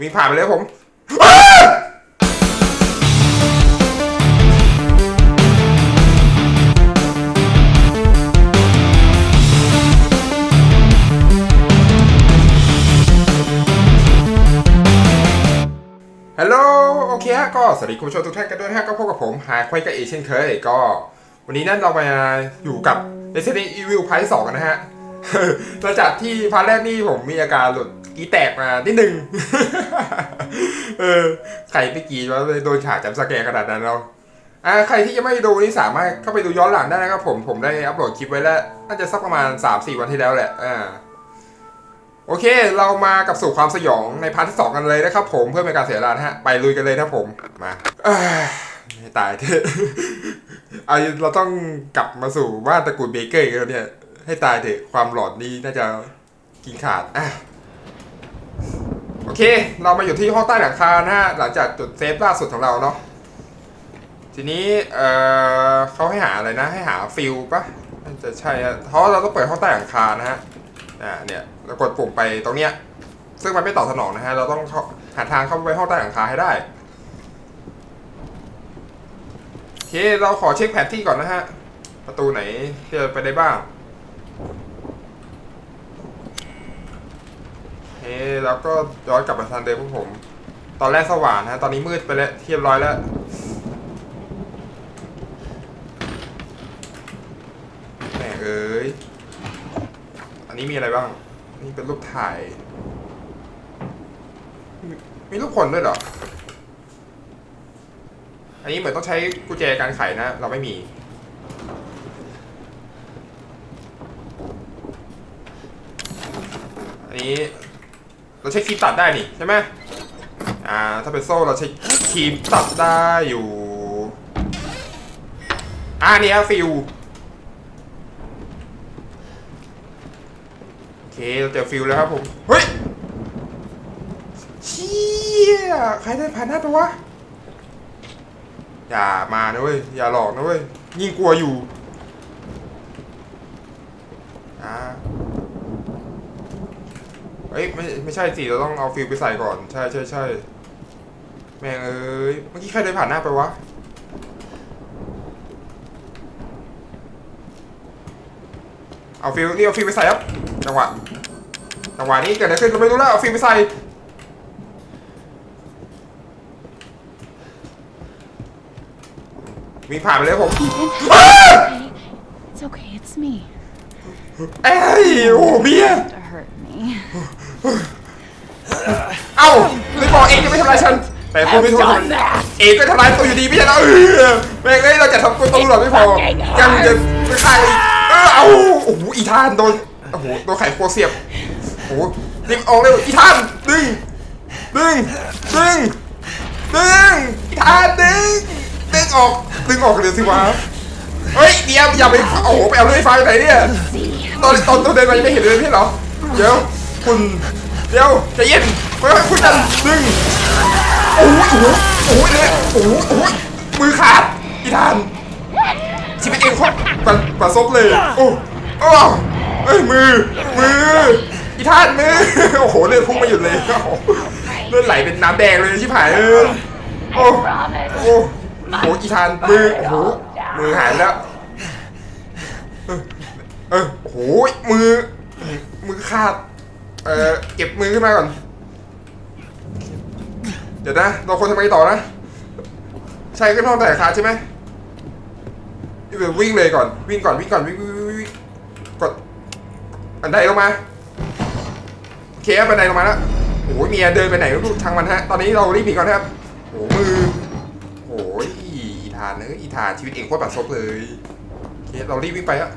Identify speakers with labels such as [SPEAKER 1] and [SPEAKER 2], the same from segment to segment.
[SPEAKER 1] วิ่งผ่านไปเลยผมฮัลโหลโอเคฮะก็สวัสดีคุณผู้ชมทุกท่านกันด้วยนะฮะก็พบกับผมหาควายกับเอเช่นเคยก็ วันนี้นั่นเรามาอยู่กับ Resident Evil Part 2กันนะฮะ หลังจากที่พาร์ทแรกนี่ผมมีอาการหลุดอีแตกมานิดนึงเออใครไปกีว่าโดนฉากจำสแกร์ขนาดนั้นเราอ่าใครที่ยังไม่ดูนี่สามารถเข้าไปดูย้อนหลังได้นะครับผมผมได้อัปโหลดคลิปไว้แล้วน่าจะสักประมาณ 3-4 วันที่แล้วแหละอ่าโอเค เรามากับสู่ความสยองในพาร์ทที่สองกันเลยนะครับผมเพื่อเป็นการเสียเวลานฮะไปลุยกันเลยนะผมมาไม่ตายเถอะเอาเราต้องกลับมาสู่บ้านตระกูลเบเกอร์อีกแล้วเนี่ย ให้ตายเถอะความหลอนนี้น่าจะกินขาดอะโอเค เรามาอยู่ที่ห้องใต้หลังคานะฮะหลังจากจุดเซฟล่าสุดของเราเนาะทีนี้เอ่อเขาให้หาอะไรนะ ให้หาฟิลปะน่าจะใช่ฮะเพราะเราต้องเปิดห้องใต้หลังคานะฮะอ่าเนี่ยเรากดปุ่มไปตรงเนี้ยซึ่งมันไม่ตอบสนองนะฮะเราต้องเข้าหาทางเข้าไปห้องใต้หลังคาให้ได้โอเคเราขอเช็คแผนที่ก่อนนะฮะประตูไหนที่จะไปได้บ้างโอเค แล้วก็ย้อนกลับมาทางเดิมพวกผม ตอนแรกสว่างนะฮะ ตอนนี้มืดไปแล้วเรียบร้อยแล้ว แหมเอ้ย อันนี้มีอะไรบ้าง นี่เป็นรูปถ่าย มีรูปคนด้วยเหรอ อันนี้เหมือนต้องใช้กุญแจการไขนะ เราไม่มีอันนี้ เราใช้ครีมตัดได้นี่ใช่ไหมอ่าถ้าเป็นโซ่เราใช้ครีมตัดได้อยู่อ่านี่ฟิวโอเคเราเจอฟิลแล้วครับผมเฮ้ยเชี่ยใครได้ผ่านหน้าไปวะอย่ามานะเว้ยอย่าหลอกนะเว้ยยิ่งกลัวอยู่อ่า เฮ้ยไม่ไม่ใช่สิเราต้องเอาฟิลไปใส่ก่อนใช่ใช่ใช่แม่งเอ้ยเมื่อกี้ใครเดินผ่านหน้าไปวะเอาฟิลนี่เอาฟิลไปใส่ครับจังหวะจังหวะนี้เกิดอะไรขึ้นก็ไม่รู้แล้วเอาฟิล์มไปใส่วิ่งผ่านไปเลยผม
[SPEAKER 2] It's okay, it's me.
[SPEAKER 1] เอ้ยโอ้โหเบียร์
[SPEAKER 2] To hurt me.
[SPEAKER 1] เอ้าเลยบอกเองจะไม่ทำร้ายฉัน แต่คุณไม่ทำร้ายเองก็ทำร้ายตัวอยู่ดีไม่ใช่เหรอเออแม่งเลยเราจะทำตัวตำรวจไม่พอ ยังจะไปฆ่าอีกเออเอาโอ้โหอีธานโดนโอ้โหโดนไขควงเสียบโอ้โหรีบออกเร็วอีธานดึงดึงดึงดึงอีธานดึงดึงออกดึงออกเลยสิวะเฮ้ยเดี๋ยวอย่าไปโอ้โหไปเอาเลื่อยไฟไปไหนเนี่ยตอนตอนตัวเดินไปไม่เห็นเลยพี่เหรอเดี๋ยว คุณเดี๋ยวใจเย็นค่อยๆคุยกันดึงโอ้โหโอ้โหโอ้โหเลยโอ้โหโอ้โหมือขาดอีธานชีวิตเองโคตรปะปะซบเลยโอ้โอ้เอ้ยมือมืออีทานมือโอ้โหเลือดพุ่งไม่หยุดเลยโอ้โหเลือดไหลเป็นน้ำแดงเลยชิบหายเออโอ้โอ้โอ้โหอีธานมือโอ้โหมือหายแล้วเออเออโอ้โหมือมือขาด เออเก็บมือขึ้นมาก่อน เดี๋ยวนะ เราควรทำไงต่อนะ ใช่ขึ้นห้องแต่ขาใช่ไหมวิ่งเลยก่อน วิ่งก่อน วิ่งก่อน วิ่งวิ่งวิ่งกดบันไดลงมา โอเคครับบันไดลงมาแล้วโอ้ยเมียเดินไปไหนไม่รู้ทางมันฮะ ตอนนี้เรารีบหนีก่อนครับโอ้มือโอ้ยอีธานเนอะอีธานชีวิตเองโคตรบัดซบเลย โอเค เรารีบวิ่งไปฮะ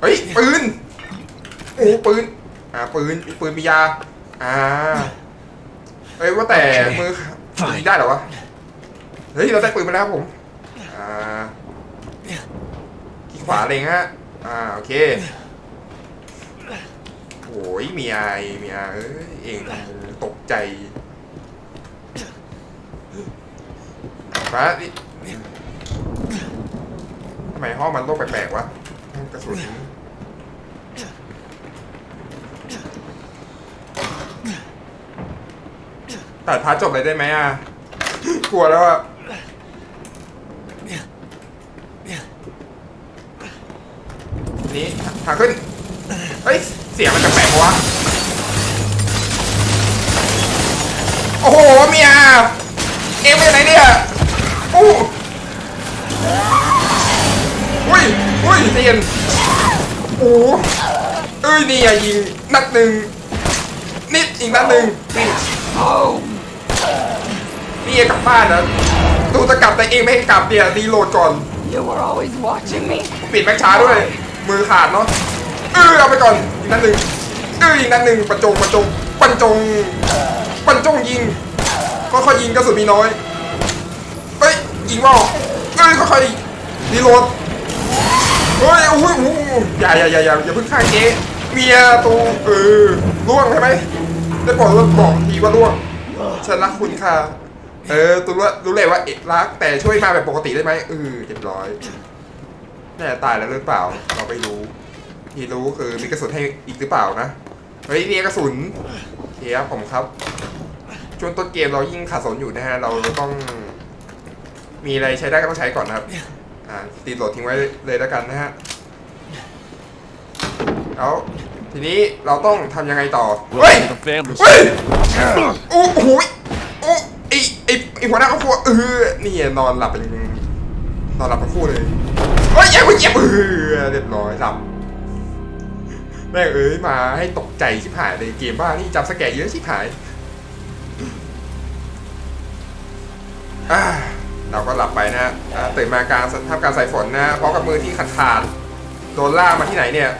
[SPEAKER 1] เฮ้ยปืนโอ้ปืน อ่าปืนมีปืนมียา อ่าเอ้ยว่าแต่มือยิงได้เหรอวะ เฮ้ยเราได้ปืนมาแล้วครับผม อ่าที่ขวาเลยฮะ อ่าโอเคโอ้ยเมียไอเมียเอ้ยเองตกใจฟ้านี่ทำไมห้องมันโลกแปลกๆวะกระสุน ตัดพาร์ทจบเลยได้ไหมอะ กลัวแล้วอะนี่ทางขึ้น เฮ้ย เสียงมันแปลกๆปะวะ โอ้โหเมียเอ็งไปไหนเนี่ยอู้อุ้ยอุ้ยใจเย็นโอ้เอ้ยนี่อะยิงนัดหนึ่งนิดอีกนัดหนึ่งนี่ นี่เองกลับบ้านนะดูจะกลับแต่เองไม่ให้กลับเนี่ยรีโหลดก่อน
[SPEAKER 3] You were always watching me.
[SPEAKER 1] ปิดแม็กช้าด้วย มือขาดเนาะเออเอาไปก่อนอีกนัดหนึ่งเอออีกนัดหนึ่งประจงประจงปันจงปันจงยิงก็ค่อยยิงกระสุนมีน้อยเฮ้ยยิงว่าเอ้ยค่อยรีโหลดเฮ้ยโอ้โหโอ้โหอย่าอย่าอย่าอย่าอย่าเพิ่งฆ่าเจ๊เมียตูเออล่วงใช่ไหมได้บอกว่าบอกทีว่าล่วงฉันรักคุณค่ะ เออตูรู้ว่ารู้เลยว่าเอกรักแต่ช่วยมาแบบปกติได้ไหมเออเรียบร้อยแน่ตายแล้วหรือเปล่า เราไม่รู้ ที่รู้คือมีกระสุนให้อีกหรือเปล่านะ เฮ้ยนี่กระสุนเคครับผมครับ ช่วงต้นเกมเรายิ่งขาดสนอยู่นะฮะ เราต้อง มีอะไรใช้ได้ก็ต้องใช้ก่อนนะครับ อ่าตีโหลดทิ้งไว้เลยแล้วกันนะฮะแล้วทีนี้เราต้องทำยังไงต่อ เฮ้ย เฮ้ยโอ้โห ไอไอหัวหน้าครอบครัวเออนี่นอนหลับเป็นนอนหลับทั้งคู่เลยเฮ้ยอย่าเพิ่งเหยียบเออเรียบร้อยหลับแม่งเอ้ยมาให้ตกใจชิบหายเลยเกมบ้านี่จำสแกเยอะชิบหายอ่าเราก็หลับไปนะอ่าตื่นมากลางทำการใส่ฝนนะพร้อมกับมือที่ขาดขาดโดนล่ามาที่ไหนเนี่ย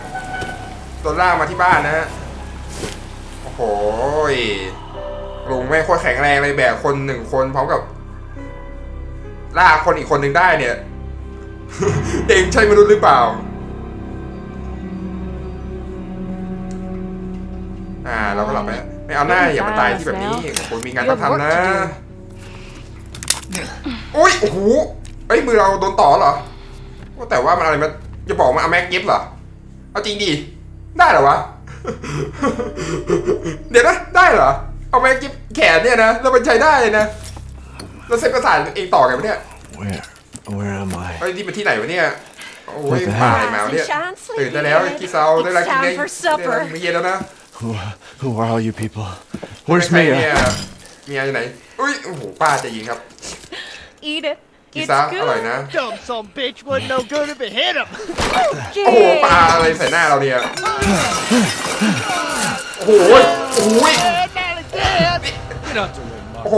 [SPEAKER 1] โดนล่ามาที่บ้านนะฮะโอ้โหย ลุงแม่งโคตรแข็งแรงเลยแบกคนหนึ่งคนพร้อมกับล่ากคนอีกคนหนึ่งได้เนี่ย เองใช่มนุษย์หรือเปล่า อ่า เราก็หลับไปไม่เอาหน้าอย่ามาตายที่แบบนี้คุณมีงานต้องทำนะอุ้ยโอ้โหเอ้ยมือเราโดนต่อเหรอว่าแต่ว่ามันอะไรมาจะบอกมาเอาแม็กเก็บเหรอเอาจริงดิได้เหรอวะ เดี๋ยวนะได้เหรอ เอาแม็กเก็บแขนเนี่ยนะแล้วมันใช้ได้เลยนะแล้วเส้นประสาทเองต่อกันปะเนี่ย
[SPEAKER 4] Where? Where am I?
[SPEAKER 1] เฮ้ยนี่เป็นที่ไหนวะเนี่ยโอ้ย
[SPEAKER 4] What the
[SPEAKER 1] ปลา
[SPEAKER 4] hell?
[SPEAKER 1] อะไรมาวะเนี่ย
[SPEAKER 3] Sean, sleepy
[SPEAKER 1] ตื่นได้แล้ว
[SPEAKER 3] head.
[SPEAKER 1] กิเซาได้แล้ว
[SPEAKER 3] It's
[SPEAKER 1] กินได้
[SPEAKER 3] time for
[SPEAKER 1] ได้
[SPEAKER 3] supper.
[SPEAKER 1] แล้วมื้อเย็นแล้วนะ
[SPEAKER 4] Who, who are all you people? Where's
[SPEAKER 1] ใครเนี่ย
[SPEAKER 4] Mia?
[SPEAKER 1] เมียอยู่ไหนอุ้ยโอ้โหป้าใจะยิงครับ
[SPEAKER 3] Eat it.
[SPEAKER 1] กิ
[SPEAKER 3] It's
[SPEAKER 1] ซาอร่อย
[SPEAKER 3] good.
[SPEAKER 1] นะ
[SPEAKER 5] Dumb some bitch wasn't no good if it hit him.
[SPEAKER 1] โอ้โหปลาอะไรใส่หน้าเราเนี่ย โอ้โห โอ้ โห
[SPEAKER 5] Dead, nearly dead.
[SPEAKER 1] โอ้โห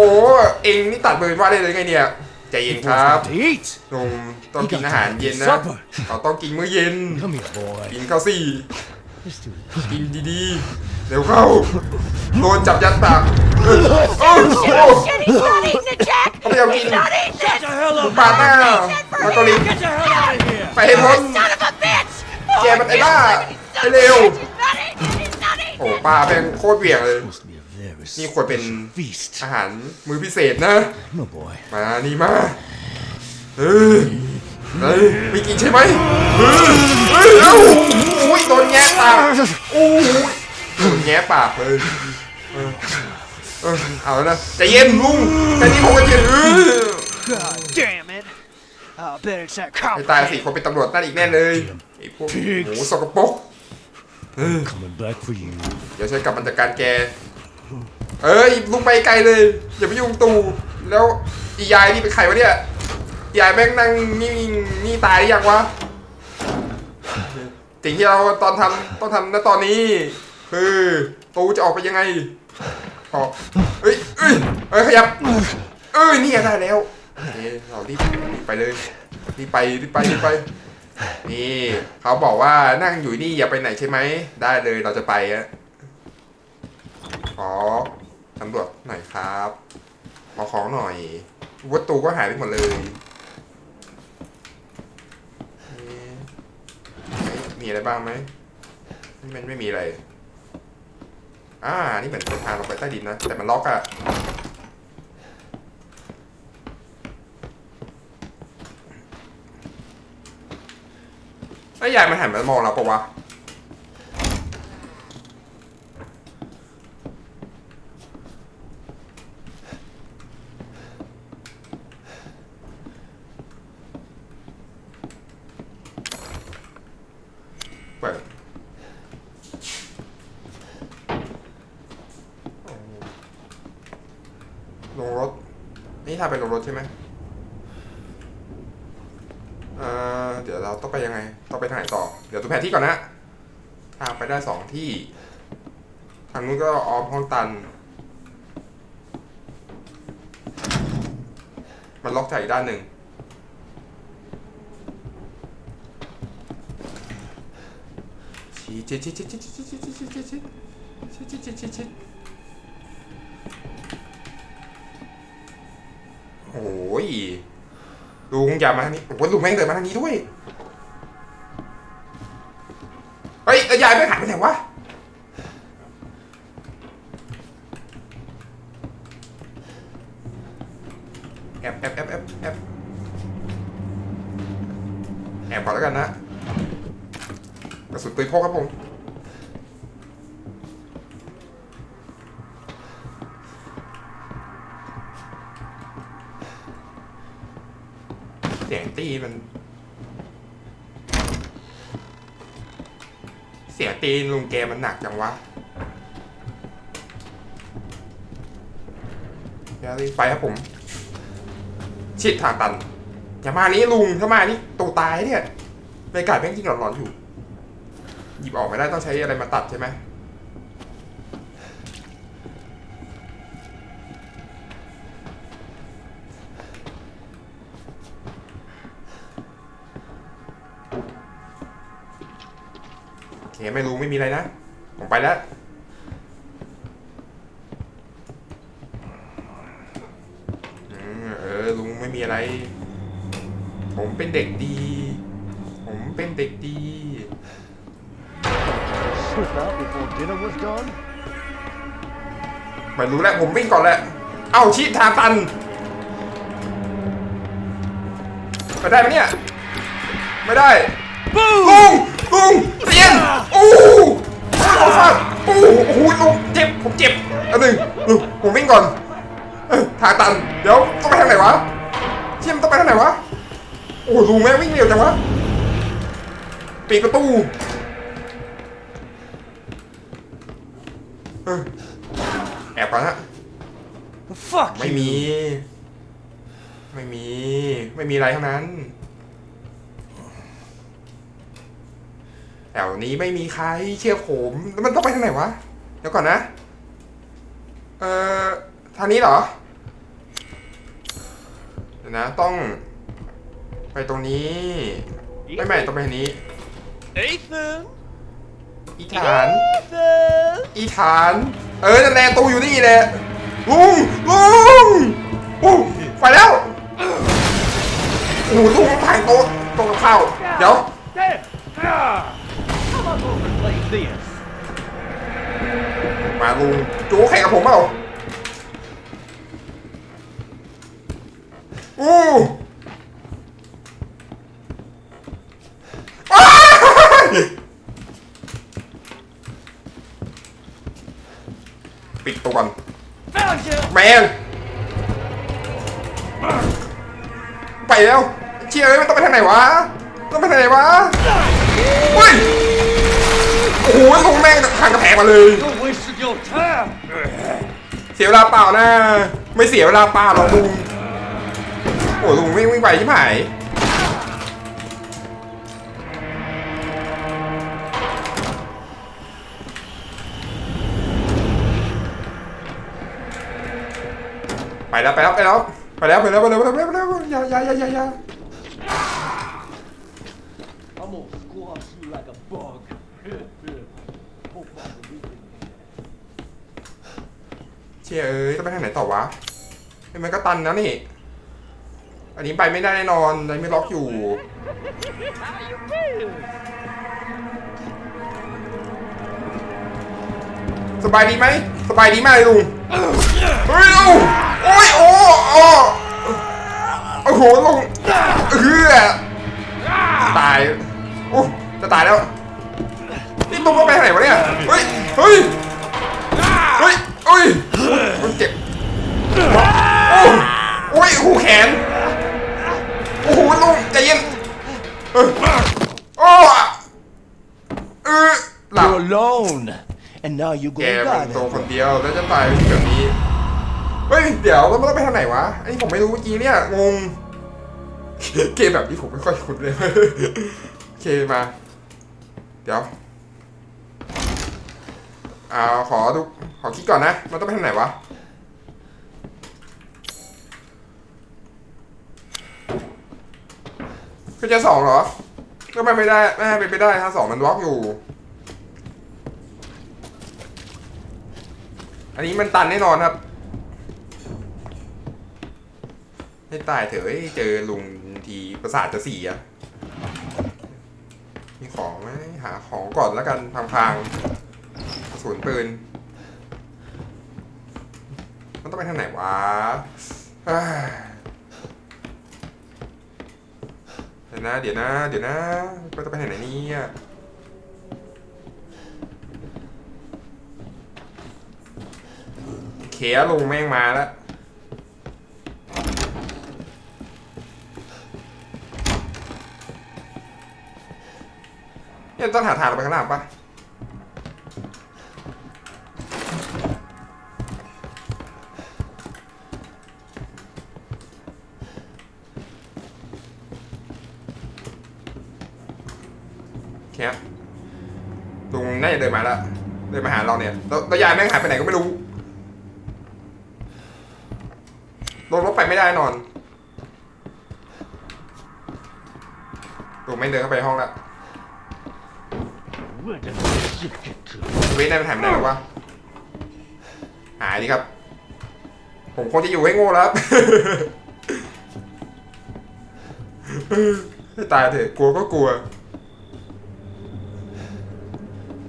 [SPEAKER 1] เองนี่ตัดมือว่าได้เลยไงเนี่ย ใจเย็นครับ
[SPEAKER 4] to eat.
[SPEAKER 1] หนุ่มต้องกินอาหารเย็นนะ เราต้องกินมื้อเย็น
[SPEAKER 4] Come here, boy.
[SPEAKER 1] กินข้าวสี่กินดีๆ เร็วเข้า โดนจับยัดปากเออโอ้โห
[SPEAKER 3] Shit, he's not eating it, Jack.
[SPEAKER 1] เขาไม่ยอมกิน
[SPEAKER 3] He's not eating
[SPEAKER 5] Get
[SPEAKER 3] it.
[SPEAKER 5] the hell up.
[SPEAKER 1] ปาดหน้าแล้วก็ลิ้น
[SPEAKER 5] Get the hell out of here.
[SPEAKER 1] ไปให้พ้น
[SPEAKER 3] Son of a bitch.
[SPEAKER 1] แกมันไอ้บ้าไปเร็ว
[SPEAKER 3] He's not eating. He's not eating.
[SPEAKER 1] โอ้ป้าเป็นโคตรเหวี่ยงเลย
[SPEAKER 4] Must be a very
[SPEAKER 1] นี่ควรเป็น
[SPEAKER 4] feast.
[SPEAKER 1] อาหารมื้อพิเศษนะ
[SPEAKER 4] No boy.
[SPEAKER 1] มานี่มาเออเฮ้ยไม่กินใช่ไหมเออเฮ้ยเอ้าโอ้ยโดนแงะปากโอ้ยโดนแงะปากเลยเออเออเอาแล้วนะใจเย็นลุงแต่นี่ผมก็เย็นเออ
[SPEAKER 5] God damn it. I'll bet it's that cop.
[SPEAKER 1] ไอ้ตายสี่คนเป็นตำรวจนั่นอีกแน่เลยไอ้พวกหมูสกปรกเออ
[SPEAKER 4] Coming back for you.
[SPEAKER 1] เดี๋ยวฉันกลับมาจัดการแก เอ้ยลุงไปไกลเลย อย่าไปยุ่งตู่แล้วอียายนี่เป็นใครวะเนี่ยยายแม่งนั่งนี่นี่ตายหรือยังวะสิ่งที่เราตอนทำต้องทำณตอนนี้ คือตูจะออกไปยังไงออกเอ้ยเอ้ยเอ้ยขยับเอ้ยนี่ได้แล้วเคเรารีบรีบไปเลยรีบไปรีบไปรีบไป นี่เขาบอกว่านั่งอยู่นี่อย่าไปไหนใช่ไหมได้เลยเราจะไปอะขอ ตำรวจหน่อยครับ ขอของหน่อย วัตถุก็หายไปหมดเลยนี่มีอะไรบ้างไหมนี่มันไม่มีอะไร อ่า นี่เหมือนเป็นทางลงไปใต้ดินนะ แต่มันล็อกอะไอ้ยยายมันหันมามองเราปะวะ ทาง ไปลงรถใช่ไหมเออเดี๋ยวเราต้องไปยังไง ต้องไปทางไหนต่อ เดี๋ยวดูแผนที่ก่อนนะ ทางไปได้สองที่ ทางนู้นก็ออมห้องตัน มันล็อกจากอีกด้านหนึ่งชิดชิดชิดชิดชิดชิดชิดชิดชิดชิดชิดชิดชิ โอ้ยลุงอย่ามาทางนี้โอ้ยลุงแม่งเดินมาทางนี้ด้วย เฮ้ยแล้วยายไม่หายไปไหนวะ แอบแอบแอบแอบแอบแอบก่อนแล้วกันนะกระสุนปืนพกครับผม ตีมัน เสียตีนลุงแกมันหนักจังวะอย่ารีบไปครับผม ชิดทางตัน อย่ามานี้ลุงถ้ามานี่ตัวตายเนี่ยบรรยากาศแม่งยิงหลอนๆอยู่ หยิบออกไม่ได้ต้องใช้อะไรมาตัดใช่ไหม เคไม่รู้ไม่มีอะไรนะ ผมไปแล้วอืมเออลุงไม่มีอะไร ผมเป็นเด็กดี ผมเป็นเด็กดี
[SPEAKER 4] Slip out before dinner was done?
[SPEAKER 1] ไม่รู้แล้วผมวิ่งก่อนแหละ เอ้าชิทางตันไปได้ไหมเนี่ย ไม่ได้ลุงลุงเตียนโอ้โห โอ้ฟาดโอ้โหโอ้โหลุงเจ็บ ผมเจ็บอันหนึ่งลุงผมวิ่งก่อนเอ้ยทางตัน เดี๋ยวต้องไปทางไหนวะ เชี่ยมนต้องไปทางไหนวะ โอ้โหลุงแม่งวิ่งเร็วจังวะปิดประตูเออแอบก่อนฮะ
[SPEAKER 5] Fuck
[SPEAKER 1] ไม่
[SPEAKER 5] you.
[SPEAKER 1] มี ไม่มี ไม่มีอะไรทั้งนั้น แถวนี้ไม่มีใครเชื่อผมแล้วมันต้องไปทางไหนวะ เดี๋ยวก่อนนะ เอ่อ ทางนี้เหรอ เดี๋ยวนะ ต้อง ไปตรงนี้ ไม่ไม่ต้องไปทางนี้
[SPEAKER 5] Ethan.
[SPEAKER 1] อีฐานอีฐาน เออนั่นแหละตูอยู่นี่แหละลุงลุงโอ้ไปแล้วโอ้ลุงถ่ายโต๊ะโต๊ะกับข้าว เดี๋ยว มาลุงจูแข่งกับผมเปล่าอู้ปิดตัวก่อนแมงไปแล้วเชียร์มันต้องไปทางไหนวะต้องไปทางไหนวะเฮ้ย อ้โหลงแม่งทางกระแพงมาเลย เสียเวลาเปล่านะ ไม่เสียเวลาเปล่าหรอกลุงโอ้ลุงวิ่งวิ่งไปที่ไหนไปแล้วไปแล้วไปแล้วไปแล้วไปแล้วไปแล้วไปแล้วไปแล้วไปแล้วอย่าอย่าอย่าอย่าอย่า
[SPEAKER 4] I'm gonna squash you like a bug. Hope I believe in you.
[SPEAKER 1] เชี่ยเอ้ยต้องไปทางไหนต่อวะเฮ้ยมันก็ตันนะนี่ อันนี้ไปไม่ได้แน่นอนเลยไม่ล็อกอยู่ สบายดีไหม สบายดีมากเลยลุงเฮ้ยลุงโอ้ยโอ้โอ้โอ้โหลุงเฮือตายโอ้จะตายแล้ว นี่ลุงก็ไปไหนวะเนี่ย เฮ้ย เฮ้ย เฮ้ย เฮ้ยมันเจ็บโอ้โอ้ยหูแขน โอ้โหลุงใจเย็นเออโอ้เออหลับ
[SPEAKER 4] You're alone. And now you
[SPEAKER 1] แก
[SPEAKER 4] go
[SPEAKER 1] เป็น
[SPEAKER 4] God.
[SPEAKER 1] ตัวคนเดียวแล้วจะตายแบบนี้ เฮ้ย เดี๋ยวเราต้องไปทางไหนวะอันนี้ผมไม่รู้เมื่อกี้เนี่ยงงเกมแบบนี้ผมไม่ค่อยคุ้นเลย โอเคมา เดี๋ยว อาขอดูขอคิดก่อนนะ มันต้องไปทางไหนวะ คือจะสองเหรอก็ไม่ไม่ได้ไม่ให้เป็นไปได้ถ้าสองมันล็อกอยู่ อันนี้มันตันแน่นอนครับให้ตายเถอะเจอลุงทีประสาทจะเสียมีของไหมหาของก่อนแล้วกันพางๆะสุนปืน มันต้องไปทางไหนวะเดี๋ยวนะ เดี๋ยวนะ เดี๋ยวนะมันจะไปทางไหนเนี่ยเขียลุงแม่งมาแล้วเนี่ยต้องหาทางลงไปข้างล่างปะ ยายแม่งหายไปไหนก็ไม่รู้ลงรถไปไม่ได้นอนลุงไม่เดินเข้าไปห้องแล้ว
[SPEAKER 4] Where did this shit get to?
[SPEAKER 1] เว้ยนายไปถ่ายไปไหนแล้ววะหายดิครับ ผมคงจะอยู่ให้โง่แล้วครับตายเถอะกลัวก็กลัว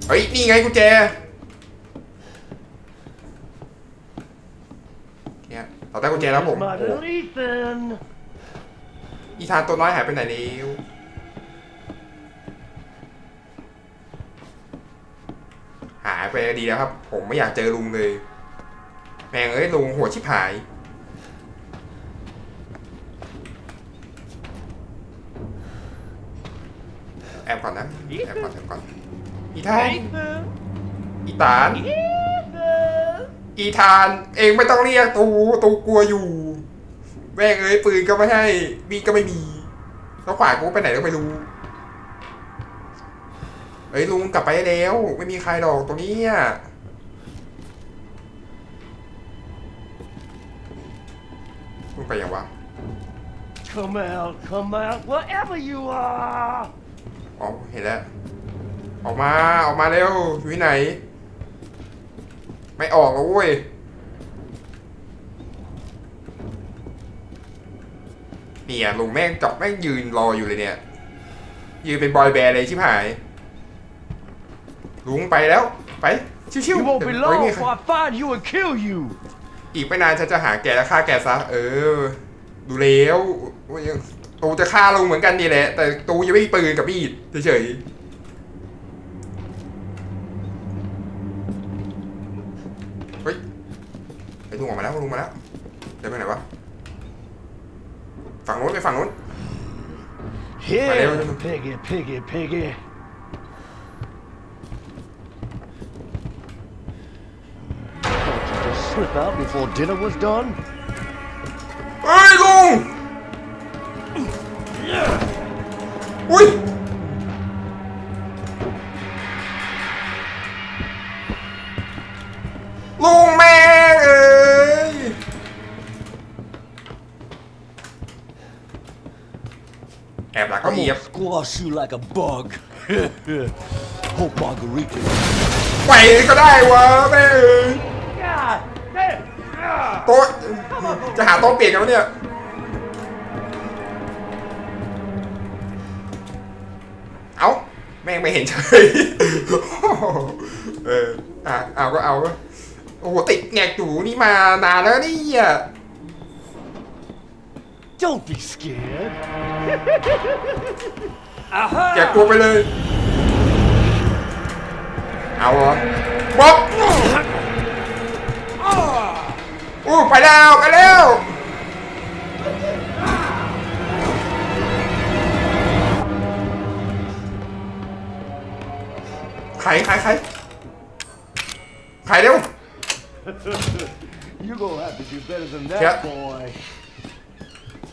[SPEAKER 1] เฮ้ย นี่ไงกุญแจ เนี่ยเราได้กุญแจแล้วผม
[SPEAKER 4] My
[SPEAKER 1] โอ้
[SPEAKER 4] little Ethan.
[SPEAKER 1] อีธานตัวน้อยหายไปไหนแล้วหายไปดีแล้วครับ ผมไม่อยากเจอลุงเลย แม่งเอ้ยลุงหัวชิบหาย แอบก่อนนะ แอบก่อนแอบก่อนอีธาน
[SPEAKER 4] Ethan.
[SPEAKER 1] อีตาน
[SPEAKER 4] Ethan.
[SPEAKER 1] อีธาน เองไม่ต้องเรียกตูตูกลัวอยู่แม่งเอ้ยปืนก็ไม่ให้มีดก็ไม่มีแล้วขวากูไปไหนก็ไม่รู้เฮ้ยลุงกลับไปได้แล้ว ไม่มีใครหรอกตรงนี้อะลุงไปยังวะ
[SPEAKER 4] Come out, come out, wherever you are.
[SPEAKER 1] อ๋อเห็นแล้ว ออกมาออกมาเร็วอยู่ที่ไหน ไม่ออกแล้วเว้ยเนี่ยลุงแม่งจับแม่งยืนรออยู่เลยเนี่ย ยืนเป็นบอยแบนด์เลยชิบหาย ลุงไปแล้ว ไป ชิว
[SPEAKER 4] You
[SPEAKER 1] ๆ
[SPEAKER 4] won't be
[SPEAKER 1] เฮ้ย
[SPEAKER 4] long
[SPEAKER 1] นี่
[SPEAKER 4] before I find you and kill you.
[SPEAKER 1] อีกไม่นานฉันจะหาแกและฆ่าแกซะ เออ ดูแล้วว่ายังตูจะฆ่าลุงเหมือนกันนี่แหละ แต่ตูยังไม่มีปืนกับมีดเฉยๆเฮ้ยไอ้ลุงออกมาแล้วลุงมาแล้วเดินไปไหนวะ ฝั่งโน้นไปฝั่งโน้น
[SPEAKER 4] Here,
[SPEAKER 1] Vale,
[SPEAKER 4] piggy, piggy, piggy. Thought you'd just slip out before dinner was done.
[SPEAKER 1] เฮ้ยลุ แอบหลังเก็
[SPEAKER 4] I'm
[SPEAKER 1] เอียบ
[SPEAKER 4] gonna squash you like a bug. Hope Margarita.
[SPEAKER 1] ไปก็ได้วะแม่งเอ้ย
[SPEAKER 4] God damn!
[SPEAKER 1] โต๊ะจะหาโต๊ะเปลี่ยนกันวะเนี่ยเอ้าแม่งไม่เห็นเฉยเอออะเอาก็เอาโอ้โหติดแงกอยู่นี่มานานแล้วนี่อะ
[SPEAKER 4] Don't be scared.
[SPEAKER 1] แกกลัวไปเลย เอาเหรอบ๊อบอู้ไปแล้วไปแล้วใครใครใครใครเร็ว
[SPEAKER 4] You're gonna have to do better than that,
[SPEAKER 1] Yep.
[SPEAKER 4] boy.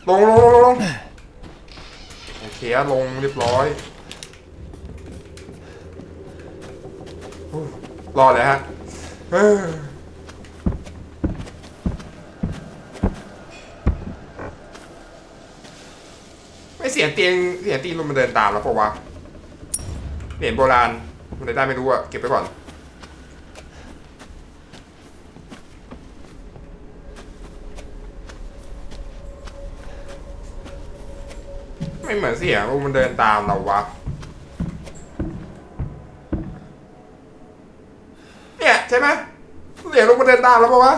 [SPEAKER 1] ลงลงลงลง ลงโอเคอะลงเรียบร้อยโอ้รอดเลยฮะไม่เสียเตียงเสียตีนลมมันเดินตามแล้วปะวะเหรียญโบราณมันได้ไม่รู้อะเก็บไปก่อน ไม่เหมือนเสียงมันเดินตามเราวะ เนี่ยใช่ไหมเสียงลงมันเดินตามเราปะวะ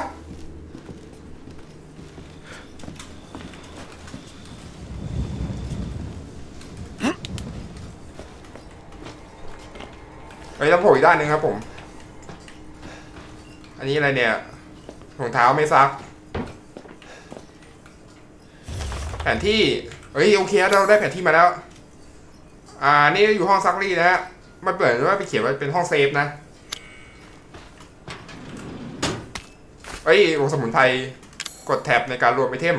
[SPEAKER 1] เฮ้ยต้องโผล่อีกด้านหนึ่งครับผม อันนี้อะไรเนี่ยรองเท้าไม่ซัก แผนที่ เฮ้ยโอเคเราได้แผนที่มาแล้ว อ่า นี่อยู่ห้องซักรีดนะฮะมันเปิดว่าไปเขียนว่าเป็นห้องเซฟนะเฮ้ยโอสมุนไพรกดแท็บในการรวมไอเทม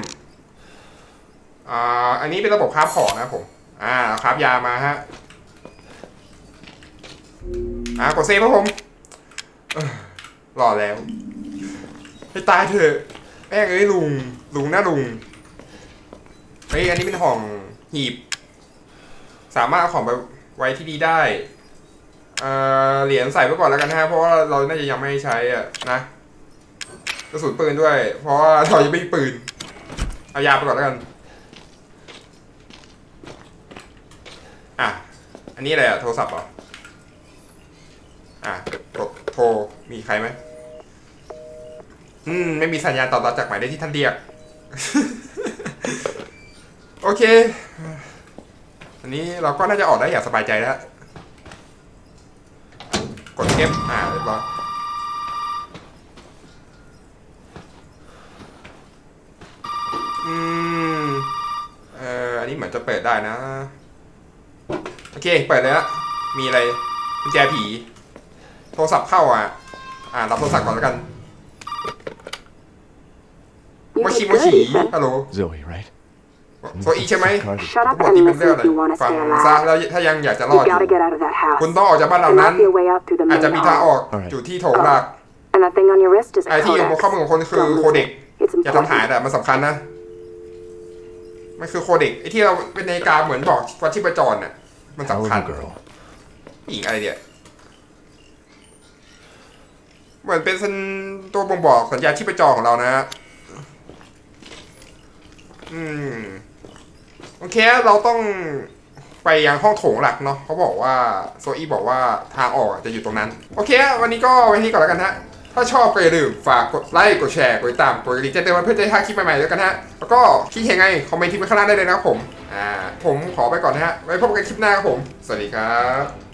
[SPEAKER 1] อ่า อันนี้เป็นระบบคราฟของนะผม อ่าคราฟยามาฮะ อ่ากดเซฟครับผมเอ้อรอแล้ว ให้ตายเถอะ แม่งเอ้ยลุง ลุงนะลุง เฮ้ยอันนี้เป็นห้องหีบ สามารถเอาของไปไว้ที่นี่ได้เอ่อเหรียญใส่ไว้ก่อนแล้วกันนะฮะเพราะว่าเราน่าจะยังไม่ใช้อะนะกระสุนปืนด้วย เพราะว่าเรายังไม่มีปืนเอายาไปก่อนแล้วกันอะอันนี้อะไรอะโทรศัพท์เหรออะกดโทรมีใครไหมอืม ไม่มีสัญญาณตอบรับจากหมายเลขที่ท่านเรียก โอเค อันนี้เราก็น่าจะออกได้อย่างสบายใจแล้ว กด F อ่าเรียบร้อยอืม เอ่อ อันนี้เหมือนจะเปิดได้นะ โอเค เปิดเลยละมีอะไรกุญแจผี โทรศัพท์เข้าอะ อ่า รับโทรศัพท์ก่อนแล้วกัน
[SPEAKER 6] You
[SPEAKER 1] โมชิ
[SPEAKER 6] did
[SPEAKER 1] โมชิ
[SPEAKER 6] good, Ethan.
[SPEAKER 1] ฮัลโหล
[SPEAKER 7] Zoe, right?
[SPEAKER 1] โซอีใช่ไหม
[SPEAKER 6] Shut up
[SPEAKER 1] ปก
[SPEAKER 6] and
[SPEAKER 1] ติเป็นเรื่
[SPEAKER 6] listen
[SPEAKER 1] องอะไร
[SPEAKER 6] if you want to
[SPEAKER 1] ฟัง
[SPEAKER 6] stay
[SPEAKER 1] ซะ
[SPEAKER 6] alive.
[SPEAKER 1] แล้วถ้ายังอยากจะรอ
[SPEAKER 6] You
[SPEAKER 1] ดอยู่
[SPEAKER 6] gotta get out of that house.
[SPEAKER 1] คุณต้องออกจากบ้านหลัง
[SPEAKER 6] There
[SPEAKER 1] นั้น
[SPEAKER 6] must be a way out through the
[SPEAKER 1] อาจ
[SPEAKER 6] main
[SPEAKER 1] จะมีทางอ
[SPEAKER 6] hall.
[SPEAKER 1] อก
[SPEAKER 7] Alright.
[SPEAKER 1] อยู่ที่โถงหลัก
[SPEAKER 6] And that thing on your wrist is a
[SPEAKER 1] ไอ้ที่อยู่บน
[SPEAKER 6] codex.
[SPEAKER 1] ข้อมือของคนคือ
[SPEAKER 6] Don't
[SPEAKER 1] โค
[SPEAKER 6] lose
[SPEAKER 1] เด็ก
[SPEAKER 6] it. It's
[SPEAKER 1] อย่าทำหาย
[SPEAKER 6] important.
[SPEAKER 1] แต่มันสำคัญนะมันคือโคเด็กไอ้ที่เราเป็นนาฬิกาเหมือนบอกวัดชีพจรน่ะมัน
[SPEAKER 7] Hell
[SPEAKER 1] สำ
[SPEAKER 7] of
[SPEAKER 1] คัญ
[SPEAKER 7] a girl.
[SPEAKER 1] ผู้หญิงอะไรเดียเหมือนเป็นสัญตัวบ่งบอกสัญญาณชีพจรของเรานะฮะอืม โอเคเราต้องไปยังห้องโถงหลักเนาะเขาบอกว่าโซอี้บอกว่าทางออกจะอยู่ตรงนั้น โอเค วันนี้ก็ไว้ที่ก่อนแล้วกันฮะ ถ้าชอบก็อย่าลืมฝากกดไลค์กดแชร์กดติดตามกดกระดิ่งแจ้งเตือนมเพื่อจะได้พลาคลิปใหม่ๆแล้วกันฮะ แล้วก็คิดเห็นไงคอมเมนต์ที่ไว้ข้างล่างได้เลยนะครับผม อ่า ผมขอไปก่อนนะฮะ ไว้พบกันคลิปหน้าครับผม สวัสดีครับ